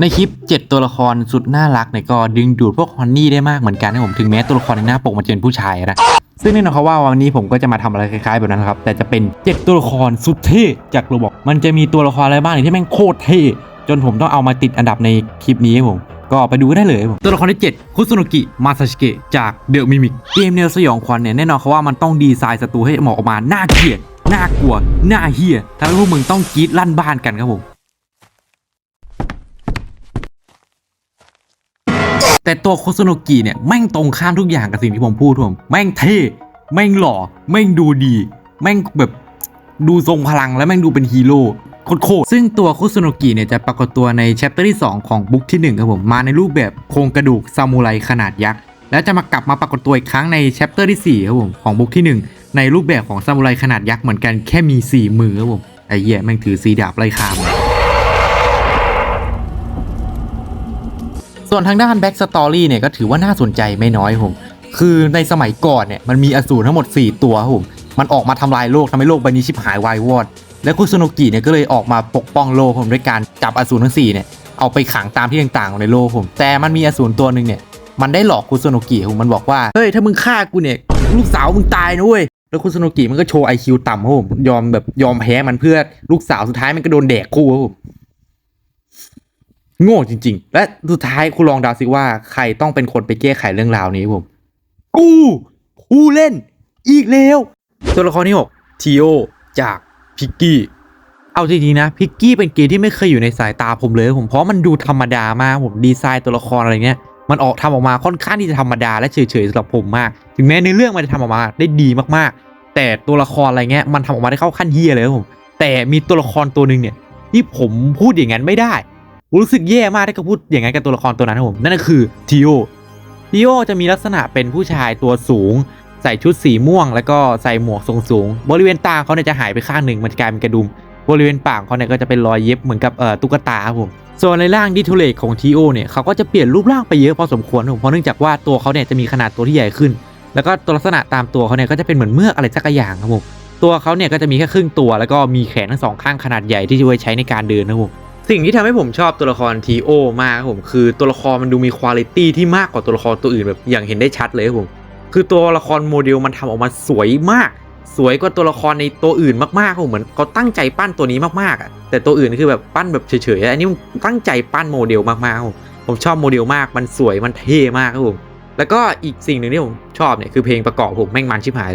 ในคลิป 7 ตัวละครสุดน่ารักเนี่ยก็ดึงดูดพวกฮอนนี่ได้มากเหมือนกันนะผมถึงแม้ตัวละครในหน้าปกมันจะเป็นผู้ชายนะ ซึ่งแน่นอนครับว่าวันนี้ผมก็จะมาทำอะไรคล้ายๆแบบนั้นครับ แต่จะเป็น 7 ตัวละครสุดเท่จากโรบอกมันจะมีตัวละครอะไรบ้างที่แม่งโคตรเท่จนผมต้องเอามาติดอันดับในคลิปนี้ครับผมก็ไปดูได้เลยผมตัวละครที่ 7 คุซุโนกิ มาซาชิเกะจากเดอะมิมิกเกมแนวสยองขวัญเนี่ยแน่นอนครับว่ามันต้องดีไซน์ศัตรูให้เหมาะออกมาน่าเกลียดน่ากลัวน่าเฮี้ยทำให้พวกมึงต้องกรี๊ดลั่นบ้านกันครับผม แต่ตัวโคโซโนกิเนี่ยแม่งตรงข้ามทุกอย่างกับสิ่งที่ผมพูดผมแม่งเท่แม่งหล่อแม่งดูดี แม่งแบบดูทรงพลังและแม่งดูเป็นฮีโร่โคตรๆซึ่งตัวคุซุโนกิเนี่ยจะปรากฏตัวในแชปเตอร์ที่ 2 ของบุ๊กที่1ครับผมมาในรูปแบบโครงกระดูกซามูไรขนาดยักษ์แล้วจะมากลับมาปรากฏตัวอีกครั้งในแชปเตอร์ที่4ครับผมของบุ๊กที่ 1 ในรูปแบบของซามูไรขนาดยักษ์เหมือนกันแค่มี 4 มือครับผมไอ้เหี้ยแม่งถือสีดาบไล่ฆ่าม ส่วนทางด้านแบ็กสตอรี่เนี่ยก็ถือว่าน่าสนใจไม่น้อยผม คือในสมัยก่อนเนี่ยมันมีอสูรทั้งหมด 4 ตัวผม มันออกมาทำลายโลกทำให้โลกใบนี้ชิบหายวายวอด และคุซุโนกิเนี่ยก็เลยออกมาปกป้องโลกผมด้วยการจับอสูรทั้ง4เนี่ยเอาไปขังตามที่ต่างๆในโลกผม แต่มันมีอสูรตัวหนึ่งเนี่ยมันได้หลอกคุซุโนกิผมมันบอกว่าเฮ้ยถ้ามึงฆ่ากูเนี่ยลูกสาวมึงตายนะเว้ยแล้วคุซุโนกิมันก็โชว์ไอคิวต่ำครับผมยอมแบบยอมแพ้มันเพื่อลูกสาวสุดท้ายมันก็โดนแดกคู่ครับผม โง่จริง ๆ และสุดท้ายคุณลองดาสิว่าใครต้องเป็นคนไปแก้ไขเรื่องราวนี้ผม กูกูเล่น อีกแล้วตัวละครที่6ทีโอจากพิกกี้เอาจริงๆนะพิกกี้เป็นเกมที่ไม่เคยอยู่ในสายตาผมเลยผมเพราะมันดูธรรมดามากผมดีไซน์ตัวละครอะไรเงี้ยมันออกทำออกมาค่อนข้างที่จะธรรมดาและเฉยๆสำหรับผมมาก ถึงแม้ในเรื่องมันจะทำออกมาได้ดีมากๆ แต่ตัวละครอะไรเงี้ยมันทำออกมาได้เข้าขั้นเฮียเลยผม แต่มีตัวละครตัวหนึ่งเนี่ยที่ผมพูดอย่างนั้นไม่ได้ รู้สึกแย่มากที่เขาพูดอย่างนั้นกับตัวละครตัวนั้นครับผมนั่นก็คือทีโอทีโอจะมีลักษณะเป็นผู้ชายตัวสูง ใส่ชุดสีม่วง แล้วก็ใส่หมวกทรงสูง บริเวณตาเขาเนี่ยจะหายไปข้างหนึ่งมันจะกลายเป็นกระดุม บริเวณปากเขาเนี่ยก็จะเป็นรอยเย็บเหมือนกับเอ่อตุ๊กตาครับผมส่วนในร่างดิทูเลกของทีโอเนี่ยเขาก็จะเปลี่ยนรูปร่างไปเยอะพอสมควรผมเพราะเนื่องจากว่าตัวเขาเนี่ยจะมีขนาดตัวที่ใหญ่ขึ้น แล้วก็ตัวลักษณะตามตัวเขาเนี่ยก็จะเป็นเหมือนเมือกอะไรสักอย่างครับผมตัวเขาเนี่ยก็จะมีแค่ครึ่งตัวแล้วก็มีแขนทั้งสองข้างขนาดใหญ่ที่จะไว้ใช้ในการเดินนะครับผม สิ่งที่ทำให้ผมชอบตัวละครทีโอมากครับผมคือตัวละครมันดูมีคุณภาพที่มากกว่าตัวละครตัวอื่นแบบอย่างเห็นได้ชัดเลยครับผม คือตัวละครโมเดลมันทำออกมาสวยมาก สวยกว่าตัวละครในตัวอื่นมากๆครับผมเหมือนเขาตั้งใจปั้นตัวนี้มากๆอะแต่ตัวอื่นคือแบบปั้นแบบเฉยๆอันนี้มันตั้งใจปั้นโมเดลมากๆครับผมผมชอบโมเดลมากมันสวยมันเท่มากครับผมแล้วก็อีกสิ่งหนึ่งที่ผมชอบเนี่ยคือเพลงประกอบผมแม่งมันชิบหาย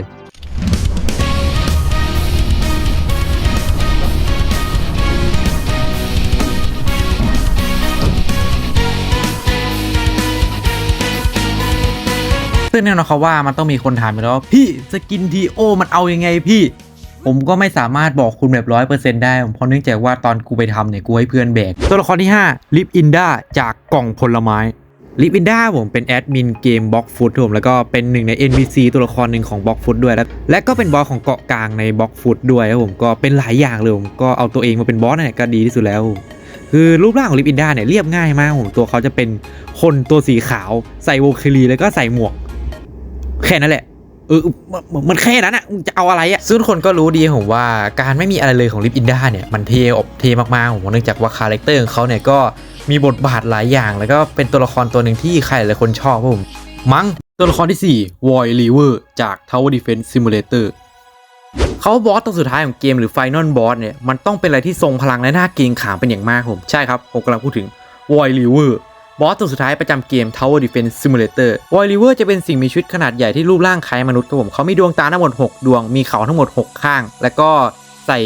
ซึ่งแน่นอนเขาว่ามันต้องมีคนถามไปแล้วว่าพี่สกินทีโอมันเอายังไงพี่ ผมก็ไม่สามารถบอกคุณแบบร้อยเปอร์เซ็นต์ได้ เพราะเนื่องจากว่าตอนกูไปทำเนี่ยกูให้เพื่อนแบก ตัวละครที่5ลิฟอินดาจากกล่องผลไม้ลิฟอินดาผมเป็นแอดมินเกมบล็อกฟุตผมแล้วก็เป็นหนึ่งใน NPC ตัวละครหนึ่งของบล็อกฟุตด้วย แล้วและก็เป็นบอสของเกาะกลางในบล็อกฟุตด้วยครับผมก็เป็นหลายอย่างเลยผมก็เอาตัวเองมาเป็นบอสเนี่ยก็ดีที่สุดแล้ว คือรูปร่างของลิฟอินดาเนี่ยเรียบง่ายมากผมตัวเขาจะเป็นคนตัวสีขาว ใส่โวคลีแล้วก็ใส่หมวก แค่นั้นแหละเออมันมันแค่นั้นอะจะเอาอะไรอะซึ่งคนก็รู้ดีผมว่าการไม่มีอะไรเลยของลิปอินด้าเนี่ยมันเทอบเทมากๆผมเนื่องจากว่าคาแรคเตอร์ของเขาเนี่ยก็มีบทบาทหลายอย่าง แล้วก็เป็นตัวละครตัวหนึ่งที่ใครหลายคนชอบผมมั้งตัวละครที่ 4 Void River จาก Tower Defense Simulator เขาบอสตัวสุดท้ายของเกมหรือ Final Boss เนี่ย มันต้องเป็นอะไรที่ทรงพลังและน่าเกรงขามเป็นอย่างมากผม ใช่ครับ ผมกำลังพูดถึง Void River บอสตัวสุดท้ายประจำเกม Tower Defense Simulator วอลลิเวอร์จะเป็นสิ่งมีชีวิตขนาดใหญ่ที่รูปร่างคล้ายมนุษย์ครับผมเขามีดวงตาทั้งหมด 6 ดวง มีเขาทั้งหมด 6 ข้าง แล้วก็ใส่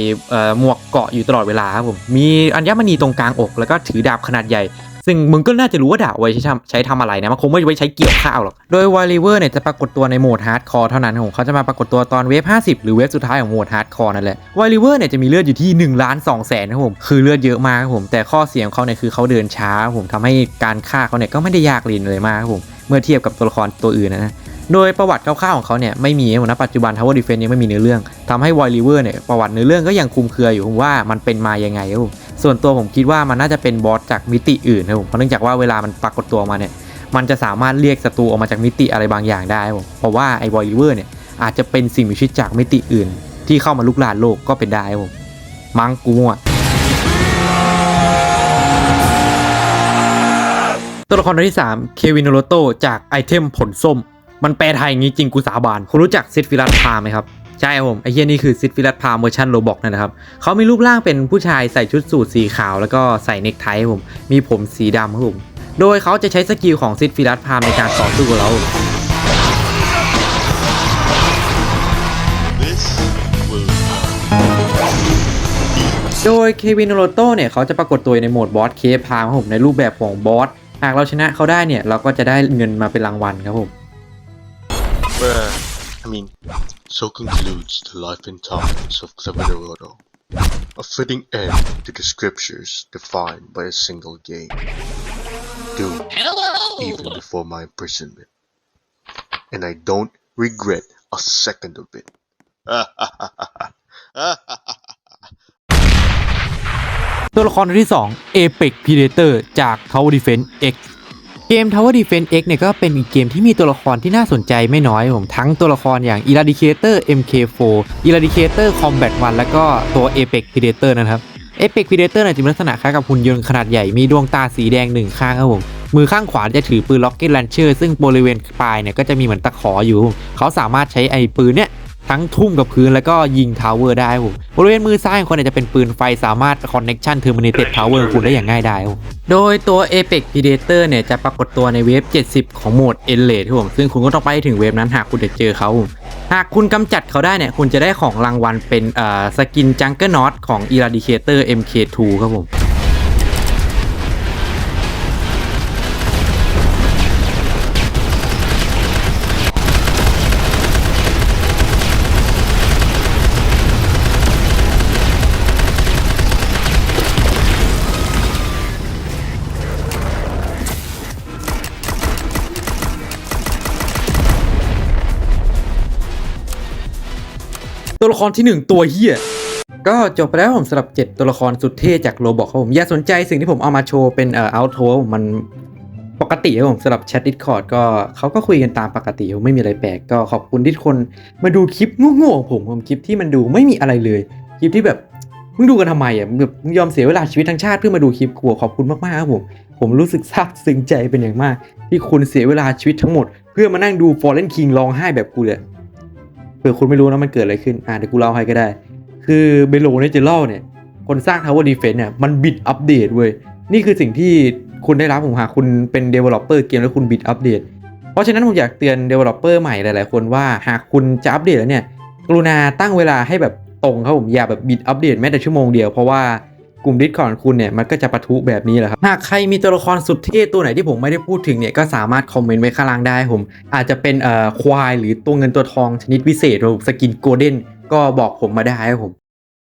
หมวกเกาะอยู่ตลอดเวลาครับผม มีอัญมณีตรงกลางอก แล้วก็ถือดาบขนาดใหญ่ ซึ่งมึงก็น่าจะรู้ว่าดาบไว้ใช้ทำใช้ทำอะไรนะมันคงไม่ไว้ใช้เกี่ยวข้าวหรอก โดย Void River เนี่ยจะปรากฏตัวในโหมดฮาร์ดคอร์เท่านั้นครับผมเขาจะมาปรากฏตัวตอนเวฟ 50 หรือเวฟสุดท้ายของโหมดฮาร์ดคอร์นั่นแหละ Void River เนี่ยจะมีเลือดอยู่ที่1ล้าน2แสนครับผมคือเลือดเยอะมากครับผมแต่ข้อเสียของเขาเนี่ยคือเขาเดินช้าครับผมทำให้การฆ่าเขาเนี่ยก็ไม่ได้ยากเย็นเลยมากครับผมเมื่อเทียบกับตัวละครตัวอื่นนะนะโดยประวัติคร่าวๆของเขาเนี่ยไม่มีนะปัจจุบัน Tower Defense ยังไม่มีเนื้อเรื่องทำให้ Void River เนี่ยประวัติเนื้อเรื่องก็ยังคุมเครืออยู่ผมว่ามันเป็นมายังไงครับผม ส่วนตัวผมคิดว่ามันน่าจะเป็นบอสจากมิติอื่นครับผมเพราะเนื่องจากว่าเวลามันปรากฏตัวมาเนี่ยมันจะสามารถเรียกศัตรูออกมาจากมิติอะไรบางอย่างได้ครับผมเพราะว่าไอ้ Void River เนี่ยอาจจะเป็นสิ่งมีชีวิตจากมิติอื่น ที่เข้ามาลุกลานโลกก็เป็นได้ครับผมมังกูมั่วตัวละครที่ 3 เควินโนโรโตจากไอเทมผลส้ม มันแปลไทยอย่างนี้จริงกูสาบาน คุณรู้จักซิดฟิลัสพาไหมครับ ใช่ครับผมไอเฮียนี่คือซิดฟิลัสพาเวอร์ชันโรบอกนะครับเขามีรูปร่างเป็นผู้ชายใส่ชุดสูทสีขาวแล้วก็ใส่เนคไทครับผม มีผมสีดำครับผม โดยเขาจะใช้สกิลของซิดฟิลัสพามในการต่อสู้กับเรา โดยเควินโรโตเนี่ยเขาจะปรากฏตัวในโหมดบอสเคพามครับผมในรูปแบบของบอสหากเราชนะเขาได้เนี่ยเราก็จะได้เงินมาเป็นรางวัลครับผม I mean, so concludes the life and times of Cleveroto. A fitting end to the scriptures defined by a single game. Doomed even before my imprisonment. And I don't regret a second of it. ตัวละครตัวที่ 2 Apex Predator จาก Tower Defense X เกม Tower Defense X เนี่ยก็เป็นอีกเกมที่มีตัวละครที่น่าสนใจไม่น้อยครับผมทั้งตัวละครอย่าง Eradicator MK4 Eradicator Combat 1 แล้วก็ตัว Apex Predator นะครับ Apex Predator เนี่ยจะมีลักษณะคล้ายกับหุ่นยนต์ขนาดใหญ่มีดวงตาสีแดงหนึ่งข้างครับผมมือข้างขวาจะถือปืน Rocket Launcher ซึ่งบริเวณปลายเนี่ยก็จะมีเหมือนตะขออยู่ครับเขาสามารถใช้ไอ้ปืนเนี่ย ทั้งทุ่มกับพื้นแล้วก็ยิงทาวเวอร์ได้บผมบริเวณมือซ้ายของคนเนี่ยจะเป็นปืนไฟสามารถ Connection Terminated Tower คุณได้อย่างง่ายดายโดยตัว Apex Predator เนี่ยจะปรากฏตัวในเวฟ 70 ของโหมด e n l a t e ครับผมซึ่งคุณก็ต้องไปถึงเวฟนั้นหากคุณจะเจอเขาหากคุณกำจัดเขาได้เนี่ยคุณจะได้ของรางวัลเป็นสกิน Jungle Knot ของ Eradicator MK2 ครับผม ละครที่ 1 ตัวเฮียก็จบไปแล้วผมสำหรับ 7 ตัวละครสุดเท่จากโรบอกครับผม อย่าสนใจสิ่งที่ผมเอามาโชว์เป็นเอ่อ out มันปกติครับผมสำหรับแชทดิสคอร์ดก็เขาก็คุยกันตามปกติไม่มีอะไรแปลกก็ขอบคุณที่ทุกคนมาดูคลิปโง่ๆของผมผมคลิปที่มันดูไม่มีอะไรเลย คลิปที่แบบมึงดูกันทำไมอะมึงแบบมึงยอมเสียเวลาชีวิตทั้งชาติเพื่อมาดูคลิปกูขอบคุณมากๆครับผมผมรู้สึกซาบซึ้งใจเป็นอย่างมาก ที่คุณเสียเวลาชีวิตทั้งหมด เพื่อมานั่งดู Fallen King ร้องไห้แบบกูเลย ผื่อคุณไม่รู้นะมันเกิดอะไรขึ้น อ่าเดี๋ยวกูเล่าให้ก็ได้ คือเบโลเนเจอรัลเนี่ย คนสร้าง Tower Defense เนี่ย มันบิดอัปเดตเว้ย นี่คือสิ่งที่คุณได้รับผมหากคุณเป็น Developer เกมแล้วคุณบิดอัปเดต เพราะฉะนั้นผมอยากเตือน Developer ใหม่หลายๆ คนว่าหากคุณจะอัปเดตแล้วเนี่ย กรุณาตั้งเวลาให้แบบตรงครับผมอย่าแบบบิดอัปเดตแม้แต่ชั่วโมงเดียวเพราะว่า กลุ่มดิสคอร์ดคุณเนี่ยมันก็จะปะทุแบบนี้แหละครับ หากใครมีตัวละครสุดเท่ตัวไหนที่ผมไม่ได้พูดถึงเนี่ยก็สามารถคอมเมนต์ไว้ข้างล่างได้ผม อาจจะเป็นเอ่อควายหรือตัวเงินตัวทองชนิดพิเศษหรือสกินโกลเด้นก็บอกผมมาได้ครับผม